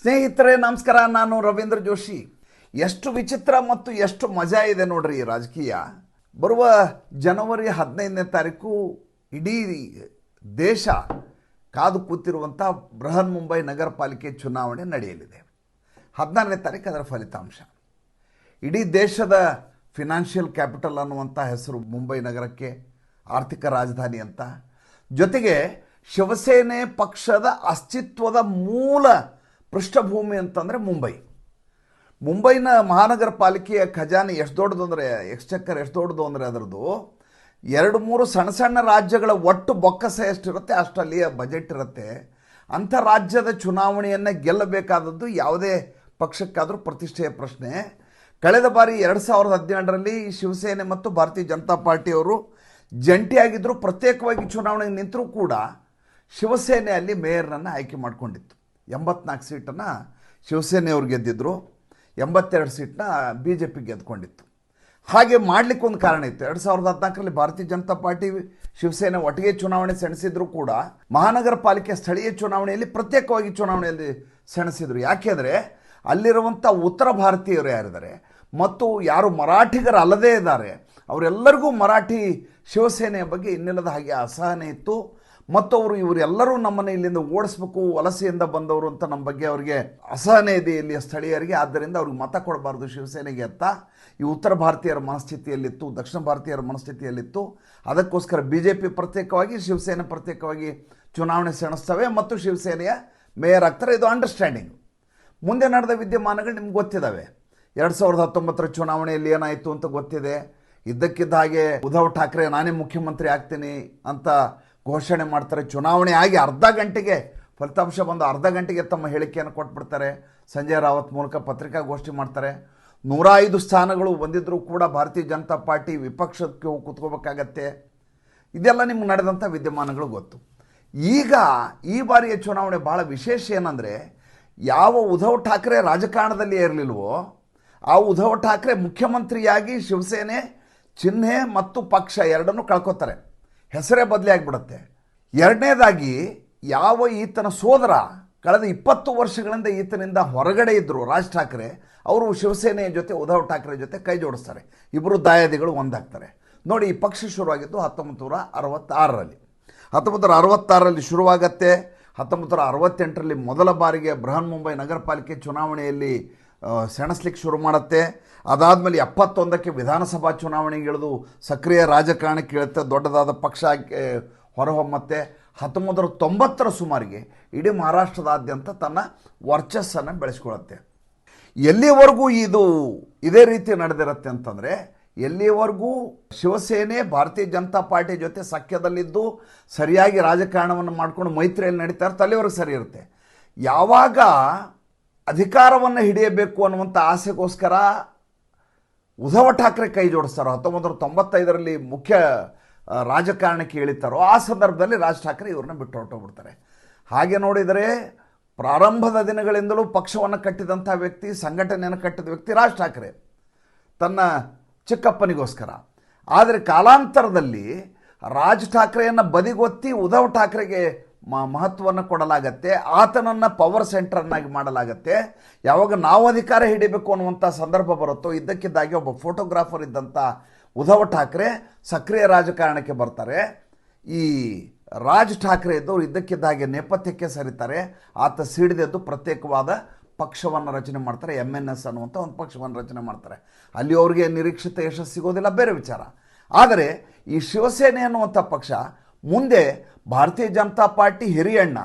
ಸ್ನೇಹಿತರೆ, ನಮಸ್ಕಾರ. ನಾನು ರವೀಂದ್ರ ಜೋಶಿ. ಎಷ್ಟು ವಿಚಿತ್ರ ಮತ್ತು ಎಷ್ಟು ಮಜಾ ಇದೆ ನೋಡ್ರಿ ಈ ರಾಜಕೀಯ. ಬರುವ ಜನವರಿ ಹದಿನೈದನೇ ತಾರೀಕು ಇಡೀ ದೇಶ ಕಾದು ಕೂತಿರುವಂಥ ಬೃಹನ್ ಮುಂಬೈ ನಗರ ಪಾಲಿಕೆ ಚುನಾವಣೆ ನಡೆಯಲಿದೆ. ಹದಿನಾರನೇ ತಾರೀಕು ಅದರ ಫಲಿತಾಂಶ. ಇಡೀ ದೇಶದ ಫಿನಾನ್ಷಿಯಲ್ ಕ್ಯಾಪಿಟಲ್ ಅನ್ನುವಂಥ ಹೆಸರು ಮುಂಬೈ ನಗರಕ್ಕೆ, ಆರ್ಥಿಕ ರಾಜಧಾನಿ ಅಂತ. ಜೊತೆಗೆ ಶಿವಸೇನೆ ಪಕ್ಷದ ಅಸ್ತಿತ್ವದ ಮೂಲ ಪೃಷ್ಠಭೂಮಿ ಅಂತಂದರೆ ಮುಂಬೈ. ಮುಂಬೈನ ಮಹಾನಗರ ಪಾಲಿಕೆಯ ಖಜಾನೆ ಎಷ್ಟು ದೊಡ್ಡದು ಅಂದರೆ ಎಕ್ಸ್ಚಕ್ಕರ್ ಎಷ್ಟು ದೊಡ್ಡದು ಅಂದರೆ ಅದರದ್ದು ಎರಡು ಮೂರು ಸಣ್ಣ ಸಣ್ಣ ರಾಜ್ಯಗಳ ಒಟ್ಟು ಬೊಕ್ಕಸ ಎಷ್ಟಿರುತ್ತೆ ಅಷ್ಟಲ್ಲಿಯ ಬಜೆಟ್ ಇರುತ್ತೆ. ಅಂಥ ರಾಜ್ಯದ ಚುನಾವಣೆಯನ್ನು ಗೆಲ್ಲಬೇಕಾದದ್ದು ಯಾವುದೇ ಪಕ್ಷಕ್ಕಾದರೂ ಪ್ರತಿಷ್ಠೆಯ ಪ್ರಶ್ನೆ. ಕಳೆದ ಬಾರಿ ಎರಡು ಸಾವಿರದ ಹದಿನೆಂಟರಲ್ಲಿ ಶಿವಸೇನೆ ಮತ್ತು ಭಾರತೀಯ ಜನತಾ ಪಾರ್ಟಿಯವರು ಜಂಟಿಯಾಗಿದ್ದರೂ ಪ್ರತ್ಯೇಕವಾಗಿ ಚುನಾವಣೆಗೆ ನಿಂತರೂ ಕೂಡ ಶಿವಸೇನೆ ಅಲ್ಲಿ ಮೇಯರ್ನನ್ನು ಆಯ್ಕೆ ಮಾಡಿಕೊಂಡಿತ್ತು. ಎಂಬತ್ನಾಲ್ಕು ಸೀಟನ್ನು ಶಿವಸೇನೆಯವ್ರು ಗೆದ್ದಿದ್ರು, ಎಂಬತ್ತೆರಡು ಸೀಟನ್ನ ಬಿ ಜೆ ಪಿ ಗೆದ್ಕೊಂಡಿತ್ತು. ಹಾಗೆ ಮಾಡಲಿಕ್ಕೆ ಒಂದು ಕಾರಣ ಇತ್ತು. ಎರಡು ಸಾವಿರದ ಹದಿನಾಲ್ಕರಲ್ಲಿ ಭಾರತೀಯ ಜನತಾ ಪಾರ್ಟಿ ಶಿವಸೇನೆ ಒಟ್ಟಿಗೆ ಚುನಾವಣೆ ಸೆಣಸಿದ್ರು ಕೂಡ ಮಹಾನಗರ ಪಾಲಿಕೆ ಸ್ಥಳೀಯ ಚುನಾವಣೆಯಲ್ಲಿ ಪ್ರತ್ಯೇಕವಾಗಿ ಚುನಾವಣೆಯಲ್ಲಿ ಸೆಣಸಿದ್ರು. ಯಾಕೆಂದರೆ ಅಲ್ಲಿರುವಂಥ ಉತ್ತರ ಭಾರತೀಯರು ಯಾರಿದ್ದಾರೆ ಮತ್ತು ಯಾರು ಮರಾಠಿಗರ ಅಲ್ಲದೇ ಇದ್ದಾರೆ, ಅವರೆಲ್ಲರಿಗೂ ಮರಾಠಿ ಶಿವಸೇನೆಯ ಬಗ್ಗೆ ಇನ್ನಿಲ್ಲದ ಹಾಗೆ ಅಸಹನೆ ಇತ್ತು. ಮತ್ತು ಅವರು ಇವರೆಲ್ಲರೂ ನಮ್ಮನ್ನು ಇಲ್ಲಿಂದ ಓಡಿಸ್ಬೇಕು, ವಲಸೆಯಿಂದ ಬಂದವರು ಅಂತ ನಮ್ಮ ಬಗ್ಗೆ ಅವರಿಗೆ ಅಸಹನೆ ಇದೆ ಇಲ್ಲಿಯ ಸ್ಥಳೀಯರಿಗೆ. ಆದ್ದರಿಂದ ಅವ್ರಿಗೆ ಮತ ಕೊಡಬಾರ್ದು ಶಿವಸೇನೆಗೆ ಅಂತ ಈ ಉತ್ತರ ಭಾರತೀಯರ ಮನಸ್ಥಿತಿಯಲ್ಲಿತ್ತು, ದಕ್ಷಿಣ ಭಾರತೀಯರ ಮನಸ್ಥಿತಿಯಲ್ಲಿತ್ತು. ಅದಕ್ಕೋಸ್ಕರ ಬಿ ಜೆ ಪಿ ಪ್ರತ್ಯೇಕವಾಗಿ, ಶಿವಸೇನೆ ಪ್ರತ್ಯೇಕವಾಗಿ ಚುನಾವಣೆ ಸೆಣಸ್ತವೆ ಮತ್ತು ಶಿವಸೇನೆಯ ಮೇಯರ್ ಆಗ್ತಾರೆ. ಇದು ಅಂಡರ್ಸ್ಟ್ಯಾಂಡಿಂಗ್ ಮುಂದೆ ನಡೆದ ವಿದ್ಯಮಾನಗಳು ನಿಮ್ಗೆ ಗೊತ್ತಿದ್ದಾವೆ. ಎರಡು ಸಾವಿರದ ಹತ್ತೊಂಬತ್ತರ ಚುನಾವಣೆಯಲ್ಲಿ ಏನಾಯಿತು ಅಂತ ಗೊತ್ತಿದೆ. ಇದ್ದಕ್ಕಿದ್ದ ಹಾಗೆ ಉದ್ಧವ್ ಠಾಕ್ರೆ, ನಾನೇ ಮುಖ್ಯಮಂತ್ರಿ ಆಗ್ತೀನಿ ಅಂತ ಘೋಷಣೆ ಮಾಡ್ತಾರೆ. ಚುನಾವಣೆ ಆಗಿ ಅರ್ಧ ಗಂಟೆಗೆ ಫಲಿತಾಂಶ ಬಂದು ಅರ್ಧ ಗಂಟೆಗೆ ತಮ್ಮ ಹೇಳಿಕೆಯನ್ನು ಕೊಟ್ಬಿಡ್ತಾರೆ. ಸಂಜಯ್ ರಾವತ್ ಮೂಲಕ ಪತ್ರಿಕಾಗೋಷ್ಠಿ ಮಾಡ್ತಾರೆ. ನೂರ ಐದು ಸ್ಥಾನಗಳು ಬಂದಿದ್ದರೂ ಕೂಡ ಭಾರತೀಯ ಜನತಾ ಪಾರ್ಟಿ ವಿಪಕ್ಷಕ್ಕೆ ಹೋಗಿ ಕೂತ್ಕೋಬೇಕಾಗತ್ತೆ. ಇದೆಲ್ಲ ನಿಮ್ಗೆ ನಡೆದಂಥ ವಿದ್ಯಮಾನಗಳು ಗೊತ್ತು. ಈಗ ಈ ಬಾರಿಯ ಚುನಾವಣೆ ಭಾಳ ವಿಶೇಷ ಏನಂದರೆ, ಯಾವ ಉದ್ಧವ್ ಠಾಕ್ರೆ ರಾಜಕಾರಣದಲ್ಲಿ ಇರಲಿಲ್ವೋ, ಆ ಉದ್ಧವ್ ಠಾಕ್ರೆ ಮುಖ್ಯಮಂತ್ರಿಯಾಗಿ ಶಿವಸೇನೆ, ಚಿಹ್ನೆ ಮತ್ತು ಪಕ್ಷ ಎರಡನ್ನೂ ಕಳ್ಕೊತಾರೆ. ಹೆಸರೇ ಬದಲಿ ಆಗಿಬಿಡುತ್ತೆ. ಎರಡನೇದಾಗಿ, ಯಾವ ಈತನ ಸೋದರ ಕಳೆದ ಇಪ್ಪತ್ತು ವರ್ಷಗಳಿಂದ ಈತನಿಂದ ಹೊರಗಡೆ ಇದ್ದರು ರಾಜ್ ಠಾಕ್ರೆ, ಅವರು ಶಿವಸೇನೆಯ ಜೊತೆ, ಉದ್ಧವ್ ಠಾಕ್ರೆ ಜೊತೆ ಕೈ ಜೋಡಿಸ್ತಾರೆ. ಇಬ್ಬರು ದಾಯಾದಿಗಳು ಒಂದಾಗ್ತಾರೆ. ನೋಡಿ, ಈ ಪಕ್ಷ ಶುರುವಾಗಿದ್ದು ಹತ್ತೊಂಬತ್ತು ನೂರ ಅರವತ್ತಾರರಲ್ಲಿ ಹತ್ತೊಂಬತ್ತು ನೂರ ಅರವತ್ತಾರರಲ್ಲಿ ಶುರುವಾಗತ್ತೆ. ಹತ್ತೊಂಬತ್ತು ನೂರ ಅರವತ್ತೆಂಟರಲ್ಲಿ ಮೊದಲ ಬಾರಿಗೆ ಬೃಹನ್ ಮುಂಬೈ ನಗರ ಪಾಲಿಕೆ ಚುನಾವಣೆಯಲ್ಲಿ ಸೆಣಸ್ಲಿಕ್ಕೆ ಶುರು ಮಾಡುತ್ತೆ. ಅದಾದಮೇಲೆ ಎಪ್ಪತ್ತೊಂದಕ್ಕೆ ವಿಧಾನಸಭಾ ಚುನಾವಣೆಗೆ ಇಳಿದು ಸಕ್ರಿಯ ರಾಜಕಾರಣಕ್ಕೆ ಇಳುತ್ತೆ ದೊಡ್ಡದಾದ ಪಕ್ಷ ಹೊರಹೊಮ್ಮತ್ತೆ. ಹತ್ತೊಂಬತ್ತರ ತೊಂಬತ್ತರ ಸುಮಾರಿಗೆ ಇಡೀ ಮಹಾರಾಷ್ಟ್ರದಾದ್ಯಂತ ತನ್ನ ವರ್ಚಸ್ಸನ್ನು ಬೆಳೆಸ್ಕೊಳ್ಳುತ್ತೆ. ಎಲ್ಲಿವರೆಗೂ ಇದು ಇದೇ ರೀತಿ ನಡೆದಿರುತ್ತೆ ಅಂತಂದರೆ, ಎಲ್ಲಿವರೆಗೂ ಶಿವಸೇನೆ, ಭಾರತೀಯ ಜನತಾ ಪಾರ್ಟಿ ಜೊತೆ ಸಖ್ಯದಲ್ಲಿದ್ದು ಸರಿಯಾಗಿ ರಾಜಕಾರಣವನ್ನು ಮಾಡಿಕೊಂಡು ಮೈತ್ರಿಯಲ್ಲಿ ನಡೀತಾರೆ ಇರುತ್ತೆ ಅಲ್ಲಿವರೆಗೂ ಸರಿ ಇರುತ್ತೆ. ಯಾವಾಗ ಅಧಿಕಾರವನ್ನು ಹಿಡಿಯಬೇಕು ಅನ್ನುವಂಥ ಆಸೆಗೋಸ್ಕರ ಉದ್ಧವ ಠಾಕ್ರೆ ಕೈ ಜೋಡಿಸ್ತಾರೋ ಹತ್ತೊಂಬತ್ತು ನೂರ ತೊಂಬತ್ತೈದರಲ್ಲಿ ಮುಖ್ಯ ರಾಜಕಾರಣಕ್ಕೆ ಇಳಿತಾರೋ, ಆ ಸಂದರ್ಭದಲ್ಲಿ ರಾಜ್ ಠಾಕ್ರೆ ಇವ್ರನ್ನ ಬಿಟ್ಟು ಹೊರಟೋಗ್ಬಿಡ್ತಾರೆ. ಹಾಗೆ ನೋಡಿದರೆ ಪ್ರಾರಂಭದ ದಿನಗಳಿಂದಲೂ ಪಕ್ಷವನ್ನು ಕಟ್ಟಿದಂಥ ವ್ಯಕ್ತಿ, ಸಂಘಟನೆಯನ್ನು ಕಟ್ಟಿದ ವ್ಯಕ್ತಿ ರಾಜ್ ಠಾಕ್ರೆ, ತನ್ನ ಚಿಕ್ಕಪ್ಪನಿಗೋಸ್ಕರ. ಆದರೆ ಕಾಲಾಂತರದಲ್ಲಿ ರಾಜ್ ಠಾಕ್ರೆಯನ್ನು ಬದಿಗೊತ್ತಿ ಉದ್ಧವ್ ಠಾಕ್ರೆಗೆ ಮಹತ್ವವನ್ನು ಕೊಡಲಾಗತ್ತೆ, ಆತನನ್ನು ಪವರ್ ಸೆಂಟರ್ನಾಗಿ ಮಾಡಲಾಗತ್ತೆ. ಯಾವಾಗ ನಾವು ಅಧಿಕಾರ ಹಿಡಿಬೇಕು ಅನ್ನುವಂಥ ಸಂದರ್ಭ ಬರುತ್ತೋ, ಇದ್ದಕ್ಕಿದ್ದಾಗಿ ಒಬ್ಬ ಫೋಟೋಗ್ರಾಫರ್ ಇದ್ದಂಥ ಉದ್ಧವ್ ಠಾಕ್ರೆ ಸಕ್ರಿಯ ರಾಜಕಾರಣಕ್ಕೆ ಬರ್ತಾರೆ. ಈ ರಾಜ್ ಠಾಕ್ರೆ ಇದ್ದವರು ಇದ್ದಕ್ಕಿದ್ದ ಹಾಗೆ ನೇಪಥ್ಯಕ್ಕೆ ಸರಿತಾರೆ. ಆತ ಸಿಡಿದೆದ್ದು ಪ್ರತ್ಯೇಕವಾದ ಪಕ್ಷವನ್ನು ರಚನೆ ಮಾಡ್ತಾರೆ ಎಂ ಎನ್ ಎಸ್ ಅನ್ನುವಂಥ ಒಂದು ಪಕ್ಷವನ್ನು ರಚನೆ ಮಾಡ್ತಾರೆ. ಅಲ್ಲಿ ಅವರಿಗೆ ನಿರೀಕ್ಷಿತ ಯಶಸ್ಸು ಸಿಗೋದಿಲ್ಲ, ಬೇರೆ ವಿಚಾರ. ಆದರೆ ಈ ಶಿವಸೇನೆ ಅನ್ನುವಂಥ ಪಕ್ಷ ಮುಂದೆ ಭಾರತೀಯ ಜನತಾ ಪಾರ್ಟಿ ಹಿರಿಯಣ್ಣ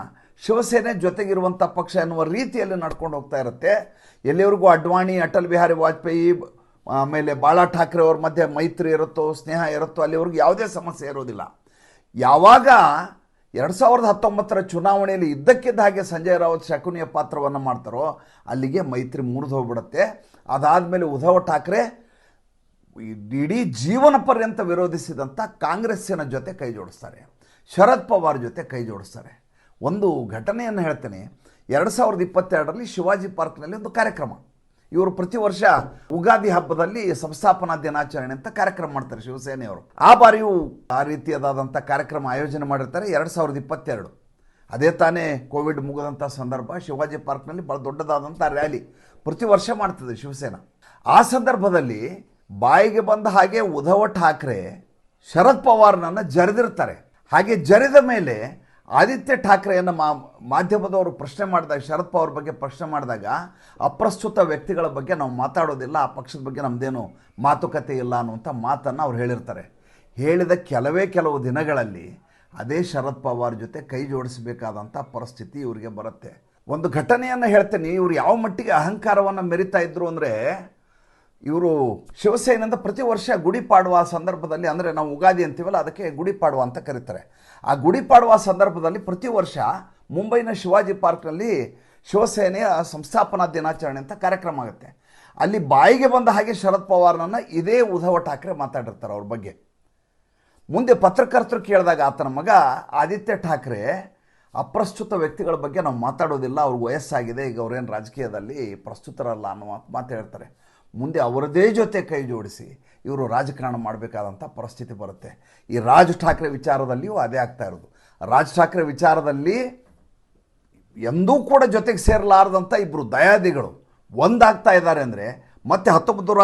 ಶಿವಸೇನೆ ಜೊತೆಗಿರುವಂಥ ಪಕ್ಷ ಎನ್ನುವ ರೀತಿಯಲ್ಲಿ ನಡ್ಕೊಂಡು ಹೋಗ್ತಾ ಇರುತ್ತೆ. ಎಲ್ಲಿವರೆಗೂ ಅಡ್ವಾಣಿ, ಅಟಲ್ ಬಿಹಾರಿ ವಾಜಪೇಯಿ, ಆಮೇಲೆ ಬಾಳಾ ಠಾಕ್ರೆ ಅವ್ರ ಮಧ್ಯೆ ಮೈತ್ರಿ ಇರುತ್ತೋ, ಸ್ನೇಹ ಇರುತ್ತೋ, ಅಲ್ಲಿವರೆಗೂ ಯಾವುದೇ ಸಮಸ್ಯೆ ಇರೋದಿಲ್ಲ ಯಾವಾಗ ಎರಡು ಸಾವಿರದ ಹತ್ತೊಂಬತ್ತರ ಚುನಾವಣೆಯಲ್ಲಿ ಇದ್ದಕ್ಕಿದ್ದ ಹಾಗೆ ಸಂಜಯ್ ರಾವತ್ ಶಕುನಿಯ ಪಾತ್ರವನ್ನು ಮಾಡ್ತಾರೋ, ಅಲ್ಲಿಗೆ ಮೈತ್ರಿ ಮುರಿದು ಹೋಗ್ಬಿಡುತ್ತೆ. ಅದಾದಮೇಲೆ ಉದ್ಧವ್ ಠಾಕ್ರೆ ಇಡೀ ಜೀವನ ಪರ್ಯಂತ ವಿರೋಧಿಸಿದಂಥ ಕಾಂಗ್ರೆಸ್ಸಿನ ಜೊತೆ ಕೈ ಜೋಡಿಸ್ತಾರೆ. ಶರದ್ ಪವಾರ್ ಜೊತೆ ಕೈ ಜೋಡಿಸ್ತಾರೆ. ಒಂದು ಘಟನೆಯನ್ನು ಹೇಳ್ತೇನೆ. ಎರಡು ಸಾವಿರದ ಇಪ್ಪತ್ತೆರಡರಲ್ಲಿ ಶಿವಾಜಿ ಪಾರ್ಕ್ನಲ್ಲಿ ಒಂದು ಕಾರ್ಯಕ್ರಮ. ಇವರು ಪ್ರತಿ ವರ್ಷ ಉಗಾದಿ ಹಬ್ಬದಲ್ಲಿ ಸಂಸ್ಥಾಪನಾ ದಿನಾಚರಣೆ ಅಂತ ಕಾರ್ಯಕ್ರಮ ಮಾಡ್ತಾರೆ ಶಿವಸೇನೆಯವರು. ಆ ಬಾರಿಯೂ ಆ ರೀತಿಯಾದಂಥ ಕಾರ್ಯಕ್ರಮ ಆಯೋಜನೆ ಮಾಡಿರ್ತಾರೆ ಎರಡು ಸಾವಿರದ ಇಪ್ಪತ್ತೆರಡು. ಅದೇ ತಾನೇ ಕೋವಿಡ್ ಮುಗಿದಂಥ ಸಂದರ್ಭ ಶಿವಾಜಿ ಪಾರ್ಕ್ನಲ್ಲಿ ಭಾಳ ದೊಡ್ಡದಾದಂಥ ರ್ಯಾಲಿ ಪ್ರತಿ ವರ್ಷ ಮಾಡ್ತದೆ ಶಿವಸೇನಾ. ಆ ಸಂದರ್ಭದಲ್ಲಿ ಬಾಯಿಗೆ ಬಂದ ಹಾಗೆ ಉದ್ಧವ ಠಾಕ್ರೆ ಶರದ್ ಪವಾರ್ನನ್ನು ಜರಿದಿರ್ತಾರೆ. ಹಾಗೆ ಜರಿದ ಮೇಲೆ ಆದಿತ್ಯ ಠಾಕ್ರೆಯನ್ನು ಮಾ, ಮಾಧ್ಯಮದವರು ಪ್ರಶ್ನೆ ಮಾಡಿದಾಗ, ಶರದ್ ಪವಾರ್ ಬಗ್ಗೆ ಪ್ರಶ್ನೆ ಮಾಡಿದಾಗ ಅಪ್ರಸ್ತುತ ವ್ಯಕ್ತಿಗಳ ಬಗ್ಗೆ ನಾವು ಮಾತಾಡೋದಿಲ್ಲ, ಆ ಪಕ್ಷದ ಬಗ್ಗೆ ನಮ್ಮದೇನು ಮಾತುಕತೆ ಇಲ್ಲ ಅನ್ನುವಂಥ ಮಾತನ್ನು ಅವ್ರು ಹೇಳಿರ್ತಾರೆ. ಹೇಳಿದ ಕೆಲವೇ ಕೆಲವು ದಿನಗಳಲ್ಲಿ ಅದೇ ಶರದ್ ಪವಾರ್ ಜೊತೆ ಕೈ ಜೋಡಿಸಬೇಕಾದಂಥ ಪರಿಸ್ಥಿತಿ ಇವರಿಗೆ ಬರುತ್ತೆ. ಒಂದು ಘಟನೆಯನ್ನು ಹೇಳ್ತೇನೆ, ಇವರು ಯಾವ ಮಟ್ಟಿಗೆ ಅಹಂಕಾರವನ್ನು ಮೆರಿತಾ ಇದ್ರು ಅಂದರೆ ಇವರು ಶಿವಸೇನೆಯಿಂದ ಪ್ರತಿ ವರ್ಷ ಗುಡಿ ಪಾಡುವ ಸಂದರ್ಭದಲ್ಲಿ, ಅಂದರೆ ನಾವು ಉಗಾದಿ ಅಂತೀವಲ್ಲ, ಅದಕ್ಕೆ ಗುಡಿ ಪಾಡುವ ಅಂತ ಕರೀತಾರೆ. ಆ ಗುಡಿ ಪಾಡುವ ಸಂದರ್ಭದಲ್ಲಿ ಪ್ರತಿ ವರ್ಷ ಮುಂಬೈನ ಶಿವಾಜಿ ಪಾರ್ಕ್ನಲ್ಲಿ ಶಿವಸೇನೆಯ ಸಂಸ್ಥಾಪನಾ ದಿನಾಚರಣೆ ಅಂತ ಕಾರ್ಯಕ್ರಮ ಆಗುತ್ತೆ. ಅಲ್ಲಿ ಬಾಯಿಗೆ ಬಂದ ಹಾಗೆ ಶರದ್ ಪವಾರ್ನನ್ನು ಇದೇ ಉದ್ಧವ ಠಾಕ್ರೆ ಮಾತಾಡಿರ್ತಾರೆ ಅವ್ರ ಬಗ್ಗೆ. ಮುಂದೆ ಪತ್ರಕರ್ತರು ಕೇಳಿದಾಗ ಆತನ ಮಗ ಆದಿತ್ಯ ಠಾಕ್ರೆ ಅಪ್ರಸ್ತುತ ವ್ಯಕ್ತಿಗಳ ಬಗ್ಗೆ ನಾವು ಮಾತಾಡೋದಿಲ್ಲ ಅವ್ರಿಗೆ ವಯಸ್ಸಾಗಿದೆ, ಈಗ ಅವ್ರೇನು ರಾಜಕೀಯದಲ್ಲಿ ಪ್ರಸ್ತುತರಲ್ಲ ಅನ್ನೋ ಮಾತು ಹೇಳ್ತಾರೆ. ಮುಂದೆ ಅವರದೇ ಜೊತೆ ಕೈ ಜೋಡಿಸಿ ಇವರು ರಾಜಕಾರಣ ಮಾಡಬೇಕಾದಂಥ ಪರಿಸ್ಥಿತಿ ಬರುತ್ತೆ. ಈ ರಾಜ್ ಠಾಕ್ರೆ ವಿಚಾರದಲ್ಲಿಯೂ ಅದೇ ಆಗ್ತಾ ಇರೋದು. ರಾಜ್ ಠಾಕ್ರೆ ವಿಚಾರದಲ್ಲಿ ಎಂದೂ ಕೂಡ ಜೊತೆಗೆ ಸೇರಲಾರದಂಥ ಇಬ್ಬರು ದಯಾದಿಗಳು ಒಂದಾಗ್ತಾ ಇದ್ದಾರೆ ಅಂದರೆ ಮತ್ತೆ ಹತ್ತೊಂಬತ್ತು ನೂರ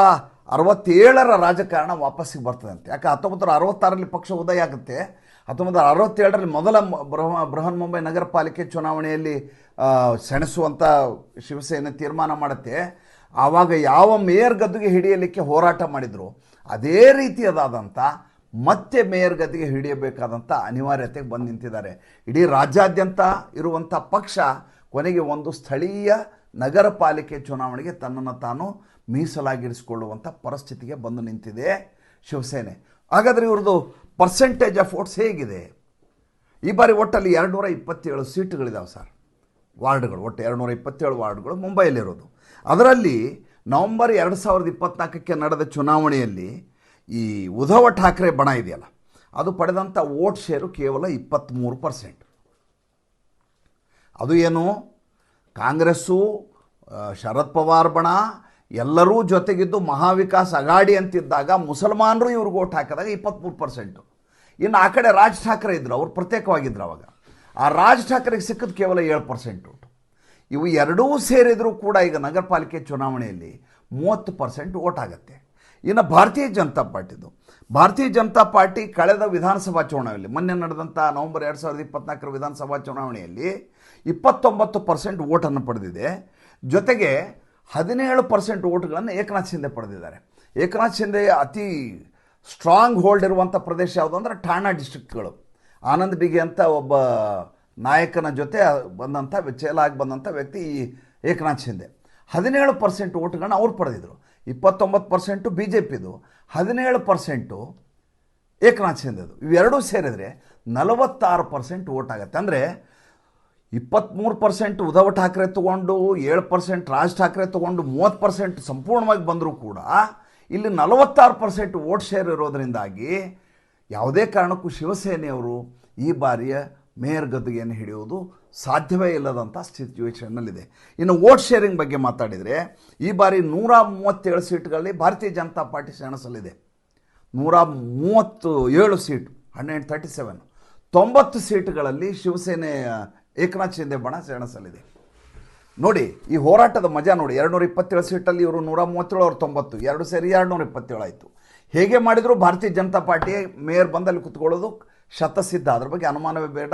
ಅರವತ್ತೇಳರ ರಾಜಕಾರಣ ವಾಪಸ್ಸಿಗೆ ಬರ್ತದಂತೆ ಯಾಕೆ ಹತ್ತೊಂಬತ್ತು ನೂರ ಅರವತ್ತಾರರಲ್ಲಿ ಪಕ್ಷ ಉದಯ ಆಗುತ್ತೆ. ಹತ್ತೊಂಬತ್ತು ನೂರ ಅರವತ್ತೇಳರಲ್ಲಿ ಮೊದಲ ಬೃಹ ಬೃಹನ್ ಮುಂಬೈ ನಗರ ಪಾಲಿಕೆ ಚುನಾವಣೆಯಲ್ಲಿ ಸೆಣಸುವಂಥ ಶಿವಸೇನೆ ತೀರ್ಮಾನ ಮಾಡುತ್ತೆ. ಆವಾಗ ಯಾವ ಮೇಯರ್ ಗದ್ದುಗೆ ಹಿಡಿಯಲಿಕ್ಕೆ ಹೋರಾಟ ಮಾಡಿದ್ರು, ಅದೇ ರೀತಿಯದಾದಂಥ ಮತ್ತೆ ಮೇಯರ್ ಗದ್ದಿಗೆ ಹಿಡಿಯಬೇಕಾದಂಥ ಅನಿವಾರ್ಯತೆಗೆ ಬಂದು ನಿಂತಿದ್ದಾರೆ. ಇಡೀ ರಾಜ್ಯಾದ್ಯಂತ ಇರುವಂಥ ಪಕ್ಷ ಕೊನೆಗೆ ಒಂದು ಸ್ಥಳೀಯ ನಗರ ಪಾಲಿಕೆ ಚುನಾವಣೆಗೆ ತನ್ನನ್ನು ತಾನು ಮೀಸಲಾಗಿರಿಸಿಕೊಳ್ಳುವಂಥ ಪರಿಸ್ಥಿತಿಗೆ ಬಂದು ನಿಂತಿದೆ ಶಿವಸೇನೆ. ಹಾಗಾದರೆ ಇವ್ರದ್ದು ಪರ್ಸೆಂಟೇಜ್ ಆಫ್ ವೋಟ್ಸ್ ಹೇಗಿದೆ? ಈ ಬಾರಿ ಒಟ್ಟಲ್ಲಿ ಎರಡು ನೂರ ಇಪ್ಪತ್ತೇಳು ಸೀಟುಗಳಿದ್ದಾವೆ ಸರ್. ವಾರ್ಡ್ಗಳು, ಒಟ್ಟು ಎರಡು ನೂರ ಇಪ್ಪತ್ತೇಳು ವಾರ್ಡ್ಗಳು ಮುಂಬೈಯಲ್ಲಿರೋದು. ಅದರಲ್ಲಿ ನವಂಬರ್ ಎರಡು ಸಾವಿರದ ಇಪ್ಪತ್ನಾಲ್ಕಕ್ಕೆ ನಡೆದ ಚುನಾವಣೆಯಲ್ಲಿ ಈ ಉದ್ಧವ ಠಾಕ್ರೆ ಬಣ ಇದೆಯಲ್ಲ, ಅದು ಪಡೆದಂಥ ವೋಟ್ ಶೇರು ಕೇವಲ ಇಪ್ಪತ್ತ್ಮೂರು ಪರ್ಸೆಂಟ್. ಅದು ಏನು? ಕಾಂಗ್ರೆಸ್ಸು ಶರದ್ ಪವಾರ್ ಬಣ, ಎಲ್ಲರೂ ಜೊತೆಗಿದ್ದು ಮಹಾವಿಕಾಸ್ ಅಗಾಡಿ ಅಂತಿದ್ದಾಗ ಮುಸಲ್ಮಾನರು ಇವ್ರಿಗೆ ಓಟ್ ಹಾಕಿದಾಗ ಇಪ್ಪತ್ತ್ಮೂರು ಪರ್ಸೆಂಟು. ಇನ್ನು ಆ ಕಡೆ ರಾಜ್ ಠಾಕ್ರೆ ಇದ್ದರು ಅವ್ರು ಪ್ರತ್ಯೇಕವಾಗಿದ್ದರು ಅವಾಗ. ಆ ರಾಜ್ ಠಾಕ್ರೆಗೆ ಸಿಕ್ಕಿದ್ದು ಕೇವಲ ಏಳು ಪರ್ಸೆಂಟ್ ಓಟು ಇವು ಎರಡೂ ಸೇರಿದರೂ ಕೂಡ ಈಗ ನಗರ ಪಾಲಿಕೆ ಚುನಾವಣೆಯಲ್ಲಿ ಮೂವತ್ತು ಪರ್ಸೆಂಟ್ ಓಟ್ ಆಗುತ್ತೆ. ಇನ್ನು ಭಾರತೀಯ ಜನತಾ ಪಾರ್ಟಿದು. ಭಾರತೀಯ ಜನತಾ ಪಾರ್ಟಿ ಕಳೆದ ವಿಧಾನಸಭಾ ಚುನಾವಣೆಯಲ್ಲಿ, ಮೊನ್ನೆ ನಡೆದಂಥ ನವೆಂಬರ್ ಎರಡು ಸಾವಿರದ ಇಪ್ಪತ್ನಾಲ್ಕರ ವಿಧಾನಸಭಾ ಚುನಾವಣೆಯಲ್ಲಿ ಇಪ್ಪತ್ತೊಂಬತ್ತು ಪರ್ಸೆಂಟ್ ಓಟನ್ನು ಪಡೆದಿದೆ. ಜೊತೆಗೆ ಹದಿನೇಳು ಪರ್ಸೆಂಟ್ ಓಟ್ಗಳನ್ನು ಏಕನಾಥ್ ಶಿಂದೆ ಪಡೆದಿದ್ದಾರೆ. ಏಕನಾಥ್ ಶಿಂದೆ ಅತಿ ಸ್ಟ್ರಾಂಗ್ ಹೋಲ್ಡ್ ಇರುವಂಥ ಪ್ರದೇಶ ಯಾವುದು ಅಂದರೆ ಠಾಣಾ ಡಿಸ್ಟ್ರಿಕ್ಟ್ಗಳು ಆನಂದ್ ಬಿಗಿ ಅಂತ ಒಬ್ಬ ನಾಯಕನ ಜೊತೆ ಬಂದಂಥ ಚೇಲಾಗಿ ಬಂದಂಥ ವ್ಯಕ್ತಿ ಈ ಏಕನಾಥ್ ಶಿಂದೆ ಹದಿನೇಳು ಪರ್ಸೆಂಟ್ ಓಟ್ಗಳನ್ನ ಅವ್ರು ಪಡೆದಿದ್ರು. ಇಪ್ಪತ್ತೊಂಬತ್ತು ಪರ್ಸೆಂಟು ಬಿ ಜೆ ಪಿದು ಹದಿನೇಳು ಪರ್ಸೆಂಟು ಏಕನಾಥ್ ಶಿಂದೆದು ಇವೆರಡೂ ಸೇರಿದರೆ ನಲವತ್ತಾರು ಪರ್ಸೆಂಟ್ ಓಟ್ ಆಗುತ್ತೆ ಅಂದರೆ ಇಪ್ಪತ್ತ್ಮೂರು ಪರ್ಸೆಂಟ್ ಉದ್ಧವ್ ಠಾಕ್ರೆ ತೊಗೊಂಡು, ಏಳು ಪರ್ಸೆಂಟ್ ರಾಜ್ ಠಾಕ್ರೆ ತೊಗೊಂಡು, ಮೂವತ್ತು ಪರ್ಸೆಂಟ್ ಸಂಪೂರ್ಣವಾಗಿ ಬಂದರೂ ಕೂಡ ಇಲ್ಲಿ ನಲವತ್ತಾರು ಪರ್ಸೆಂಟ್ ವೋಟ್ ಶೇರ್ ಇರೋದರಿಂದಾಗಿ ಯಾವುದೇ ಕಾರಣಕ್ಕೂ ಶಿವಸೇನೆಯವರು ಈ ಬಾರಿಯ ಮೇಯರ್ ಗದ್ದುಗೆಯನ್ನು ಹಿಡಿಯುವುದು ಸಾಧ್ಯವೇ ಇಲ್ಲದಂಥ ಸಿಚುವೇಷನ್ನಲ್ಲಿದೆ ಇನ್ನು ವೋಟ್ ಶೇರಿಂಗ್ ಬಗ್ಗೆ ಮಾತಾಡಿದರೆ, ಈ ಬಾರಿ ನೂರ ಮೂವತ್ತೇಳು ಸೀಟ್ಗಳಲ್ಲಿ ಭಾರತೀಯ ಜನತಾ ಪಾರ್ಟಿ ಸೆಣಸಲಿದೆ. ನೂರ ಮೂವತ್ತು ಏಳು ಸೀಟು ಹಂಡ್ರೆಡ್ ತರ್ಟಿ ಸೆವೆನ್ ತೊಂಬತ್ತು ಸೀಟ್ಗಳಲ್ಲಿ ಶಿವಸೇನೆ, ಏಕನಾಥ್ ಶಿಂದೆ ಬಣ ಸೆಣಸಲಿದೆ. ನೋಡಿ, ಈ ಹೋರಾಟದ ಮಜಾ ನೋಡಿ ಎರಡು ನೂರ ಇಪ್ಪತ್ತೇಳು ಸೀಟಲ್ಲಿ ಇವರು ನೂರ ಮೂವತ್ತೇಳು, ಅವ್ರ ತೊಂಬತ್ತು. ಎರಡು ಸೇರಿ ಎರಡು ನೂರ ಇಪ್ಪತ್ತೇಳು ಆಯಿತು. ಹೇಗೆ ಮಾಡಿದರೂ ಭಾರತೀಯ ಜನತಾ ಪಾರ್ಟಿ ಮೇಯರ್ ಬಂದಲ್ಲಿ ಕುತ್ಕೊಳ್ಳೋದು ಶತಸಿದ್ಧ. ಅದ್ರ ಬಗ್ಗೆ ಅನುಮಾನವೇ ಬೇಡ.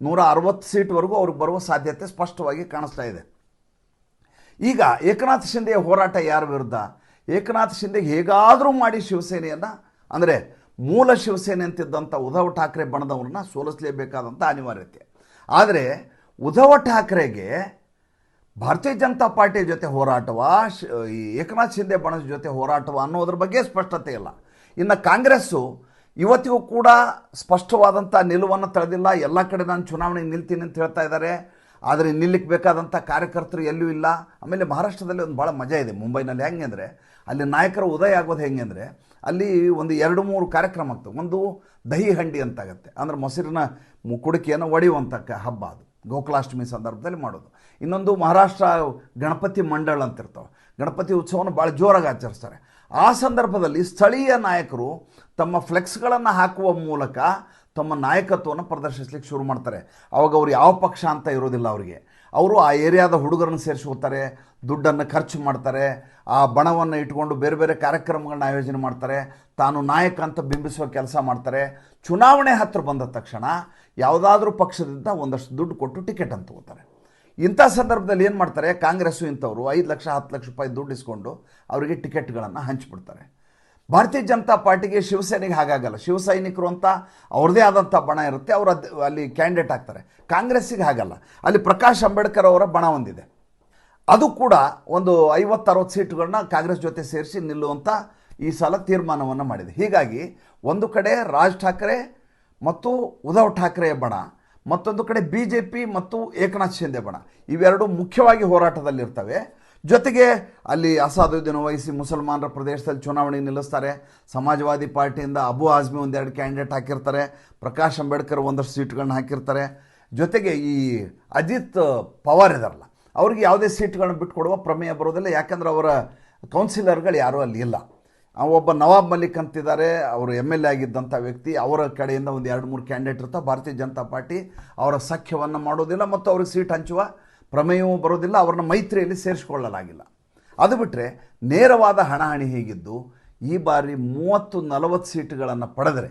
ನೂರ ಅರವತ್ತು ಸೀಟ್ವರೆಗೂ ಅವ್ರಿಗೆ ಬರುವ ಸಾಧ್ಯತೆ ಸ್ಪಷ್ಟವಾಗಿ ಕಾಣಿಸ್ತಾ ಇದೆ. ಈಗ ಏಕನಾಥ್ ಶಿಂದೆಯ ಹೋರಾಟ ಯಾರ ವಿರುದ್ಧ? ಏಕನಾಥ್ ಶಿಂದೆ ಹೇಗಾದರೂ ಮಾಡಿ ಶಿವಸೇನೆಯನ್ನು, ಅಂದರೆ ಮೂಲ ಶಿವಸೇನೆ ಅಂತಿದ್ದಂಥ ಉದ್ಧವ್ ಠಾಕ್ರೆ ಬಣದವ್ರನ್ನ ಸೋಲಿಸಲೇಬೇಕಾದಂಥ ಅನಿವಾರ್ಯತೆ. ಆದರೆ ಉದ್ಧವ್ ಠಾಕ್ರೆಗೆ ಭಾರತೀಯ ಜನತಾ ಪಾರ್ಟಿಯ ಜೊತೆ ಹೋರಾಟವ ಈ ಏಕನಾಥ್ ಶಿಂದೆ ಬಣದ ಜೊತೆ ಹೋರಾಟವ ಅನ್ನೋದ್ರ ಬಗ್ಗೆ ಸ್ಪಷ್ಟತೆ ಇಲ್ಲ. ಇನ್ನು ಕಾಂಗ್ರೆಸ್ಸು ಇವತ್ತಿಗೂ ಕೂಡ ಸ್ಪಷ್ಟವಾದಂಥ ನಿಲುವನ್ನು ತಳೆದಿಲ್ಲ. ಎಲ್ಲ ಕಡೆ ನಾನು ಚುನಾವಣೆಗೆ ನಿಲ್ತೀನಿ ಅಂತ ಹೇಳ್ತಾ ಇದ್ದಾರೆ. ಆದರೆ ನಿಲ್ಲಕ್ಕೆ ಬೇಕಾದಂಥ ಕಾರ್ಯಕರ್ತರು ಎಲ್ಲೂ ಇಲ್ಲ. ಆಮೇಲೆ ಮಹಾರಾಷ್ಟ್ರದಲ್ಲಿ ಒಂದು ಭಾಳ ಮಜಾ ಇದೆ ಮುಂಬೈನಲ್ಲಿ. ಹೆಂಗೆ ಅಂದರೆ, ಅಲ್ಲಿ ನಾಯಕರ ಉದಯ ಆಗೋದು ಹೆಂಗೆ ಅಂದರೆ, ಅಲ್ಲಿ ಒಂದು ಎರಡು ಮೂರು ಕಾರ್ಯಕ್ರಮ ಆಗ್ತವೆ. ಒಂದು ದಹಿ ಹಂಡಿ ಅಂತಾಗತ್ತೆ. ಅಂದರೆ ಮೊಸರಿನ ಕುಡಿಕೆಯನ್ನು ಒಡೆಯುವಂಥ ಹಬ್ಬ ಅದು. ಗೋಕುಲಾಷ್ಟಮಿ ಸಂದರ್ಭದಲ್ಲಿ ಮಾಡೋದು. ಇನ್ನೊಂದು ಮಹಾರಾಷ್ಟ್ರ ಗಣಪತಿ ಮಂಡಳ ಅಂತ ಇರ್ತಾವೆ ಗಣಪತಿ ಉತ್ಸವವನ್ನು ಭಾಳ ಜೋರಾಗಿ ಆಚರಿಸ್ತಾರೆ. ಆ ಸಂದರ್ಭದಲ್ಲಿ ಸ್ಥಳೀಯ ನಾಯಕರು ತಮ್ಮ ಫ್ಲೆಕ್ಸ್ಗಳನ್ನು ಹಾಕುವ ಮೂಲಕ ತಮ್ಮ ನಾಯಕತ್ವವನ್ನು ಪ್ರದರ್ಶಿಸ್ಲಿಕ್ಕೆ ಶುರು ಮಾಡ್ತಾರೆ. ಅವಾಗ ಅವ್ರು ಯಾವ ಪಕ್ಷ ಅಂತ ಇರೋದಿಲ್ಲ ಅವರಿಗೆ. ಅವರು ಆ ಏರಿಯಾದ ಹುಡುಗರನ್ನು ಸೇರಿಸ್ಕೋತಾರೆ ದುಡ್ಡನ್ನು ಖರ್ಚು ಮಾಡ್ತಾರೆ, ಆ ಬಣವನ್ನು ಇಟ್ಕೊಂಡು ಬೇರೆ ಬೇರೆ ಕಾರ್ಯಕ್ರಮಗಳನ್ನ ಆಯೋಜನೆ ಮಾಡ್ತಾರೆ. ತಾನು ನಾಯಕ ಅಂತ ಬಿಂಬಿಸುವ ಕೆಲಸ ಮಾಡ್ತಾರೆ. ಚುನಾವಣೆ ಹತ್ತಿರ ಬಂದ ತಕ್ಷಣ ಯಾವುದಾದ್ರೂ ಪಕ್ಷದಿಂದ ಒಂದಷ್ಟು ದುಡ್ಡು ಕೊಟ್ಟು ಟಿಕೆಟ್ ಅಂತ ತಗೋತಾರೆ. ಇಂಥ ಸಂದರ್ಭದಲ್ಲಿ ಏನು ಮಾಡ್ತಾರೆ, ಕಾಂಗ್ರೆಸ್ಸು ಇಂಥವ್ರು ಐದು ಲಕ್ಷ, ಹತ್ತು ಲಕ್ಷ ರೂಪಾಯಿ ದುಡ್ಡು ಇಸ್ಕೊಂಡು ಅವರಿಗೆ ಟಿಕೆಟ್ಗಳನ್ನು ಹಂಚಿಬಿಡ್ತಾರೆ. ಭಾರತೀಯ ಜನತಾ ಪಾರ್ಟಿಗೆ ಶಿವಸೇನೆಗೆ ಹಾಗಾಗಲ್ಲ. ಶಿವಸೈನಿಕರು ಅಂತ ಅವ್ರದ್ದೇ ಆದಂಥ ಬಣ ಇರುತ್ತೆ. ಅವರು ಅಲ್ಲಿ ಕ್ಯಾಂಡಿಡೇಟ್ ಆಗ್ತಾರೆ. ಕಾಂಗ್ರೆಸ್ಸಿಗೆ ಹಾಗಲ್ಲ. ಅಲ್ಲಿ ಪ್ರಕಾಶ್ ಅಂಬೇಡ್ಕರ್ ಅವರ ಬಣ ಹೊಂದಿದೆ ಅದು ಕೂಡ ಒಂದು ಐವತ್ತರವತ್ತು ಸೀಟುಗಳನ್ನ ಕಾಂಗ್ರೆಸ್ ಜೊತೆ ಸೇರಿಸಿ ನಿಲ್ಲುವಂಥ ಈ ಸಲ ತೀರ್ಮಾನವನ್ನು ಮಾಡಿದೆ. ಹೀಗಾಗಿ ಒಂದು ಕಡೆ ರಾಜ್ ಠಾಕ್ರೆ ಮತ್ತು ಉದ್ಧವ್ ಠಾಕ್ರೆಯ ಬಣ, ಮತ್ತೊಂದು ಕಡೆ ಬಿ ಜೆ ಪಿ ಮತ್ತು ಏಕನಾಥ್ ಶಿಂದೆ ಬಣ. ಇವೆರಡು ಮುಖ್ಯವಾಗಿ ಹೋರಾಟದಲ್ಲಿರ್ತವೆ. ಜೊತೆಗೆ ಅಲ್ಲಿ ಅಸಾದುದ್ದೀನ್ ವಹಿಸಿ ಮುಸಲ್ಮಾನರ ಪ್ರದೇಶದಲ್ಲಿ ಚುನಾವಣೆ ನಿಲ್ಲಿಸ್ತಾರೆ. ಸಮಾಜವಾದಿ ಪಾರ್ಟಿಯಿಂದ ಅಬು ಆಜ್ಮಿ ಒಂದೆರಡು ಕ್ಯಾಂಡಿಡೇಟ್ ಹಾಕಿರ್ತಾರೆ. ಪ್ರಕಾಶ್ ಅಂಬೇಡ್ಕರ್ ಒಂದಷ್ಟು ಸೀಟ್ಗಳನ್ನ ಹಾಕಿರ್ತಾರೆ. ಜೊತೆಗೆ ಈ ಅಜಿತ್ ಪವಾರ್ ಇದಾರಲ್ಲ, ಅವ್ರಿಗೆ ಯಾವುದೇ ಸೀಟ್ಗಳನ್ನ ಬಿಟ್ಕೊಡುವ ಪ್ರಮೇಯ ಬರೋದಿಲ್ಲ. ಯಾಕಂದ್ರೆ ಅವರ ಕೌನ್ಸಿಲರ್ಗಳು ಯಾರೂ ಅಲ್ಲಿ ಇಲ್ಲ. ಒಬ್ಬ ನವಾಬ್ ಮಲ್ಲಿಕ್ ಅಂತಿದ್ದಾರೆ. ಅವರು ಎಂ ಎಲ್ ಎ ಆಗಿದ್ದಂಥ ವ್ಯಕ್ತಿ. ಅವರ ಕಡೆಯಿಂದ ಒಂದು ಎರಡು ಮೂರು ಕ್ಯಾಂಡಿಡೇಟ್ ಇರ್ತಾವೆ. ಭಾರತೀಯ ಜನತಾ ಪಾರ್ಟಿ ಅವರ ಸಖ್ಯವನ್ನು ಮಾಡೋದಿಲ್ಲ ಮತ್ತು ಅವ್ರಿಗೆ ಸೀಟ್ ಹಂಚುವ ಪ್ರಮೇಯವೂ ಬರೋದಿಲ್ಲ ಅವ್ರನ್ನ ಮೈತ್ರಿಯಲ್ಲಿ ಸೇರಿಸಿಕೊಳ್ಳಲಾಗಿಲ್ಲ. ಅದು ಬಿಟ್ಟರೆ ನೇರವಾದ ಹಣಾಹಣಿ ಹೀಗಿದ್ದು, ಈ ಬಾರಿ ಮೂವತ್ತು ನಲವತ್ತು ಸೀಟುಗಳನ್ನು ಪಡೆದರೆ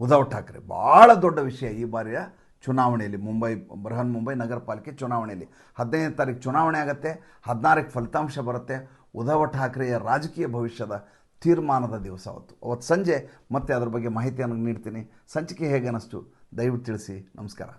ಉದ್ಧವ್ ಠಾಕ್ರೆ ಭಾಳ ದೊಡ್ಡ ವಿಷಯ. ಈ ಬಾರಿಯ ಚುನಾವಣೆಯಲ್ಲಿ ಮುಂಬೈ, ಬೃಹನ್ ಮುಂಬೈ ನಗರ ಪಾಲಿಕೆ ಚುನಾವಣೆಯಲ್ಲಿ ಹದಿನೈದನೇ ತಾರೀಕು ಚುನಾವಣೆ ಆಗುತ್ತೆ, ಹದಿನಾರಕ್ಕೆ ಫಲಿತಾಂಶ ಬರುತ್ತೆ. ಉದ್ಧವ್ ಠಾಕ್ರೆಯ ರಾಜಕೀಯ ಭವಿಷ್ಯದ ತೀರ್ಮಾನದ ದಿವಸ ಅವತ್ತು ಅವತ್ತು ಸಂಜೆ ಮತ್ತೆ ಅದ್ರ ಬಗ್ಗೆ ಮಾಹಿತಿಯನ್ನು ನೀಡ್ತೀನಿ. ಸಂಚಿಕೆ ಹೇಗೆ ಅನ್ನಿಸ್ತು ದಯವಿಟ್ಟು ತಿಳಿಸಿ. ನಮಸ್ಕಾರ.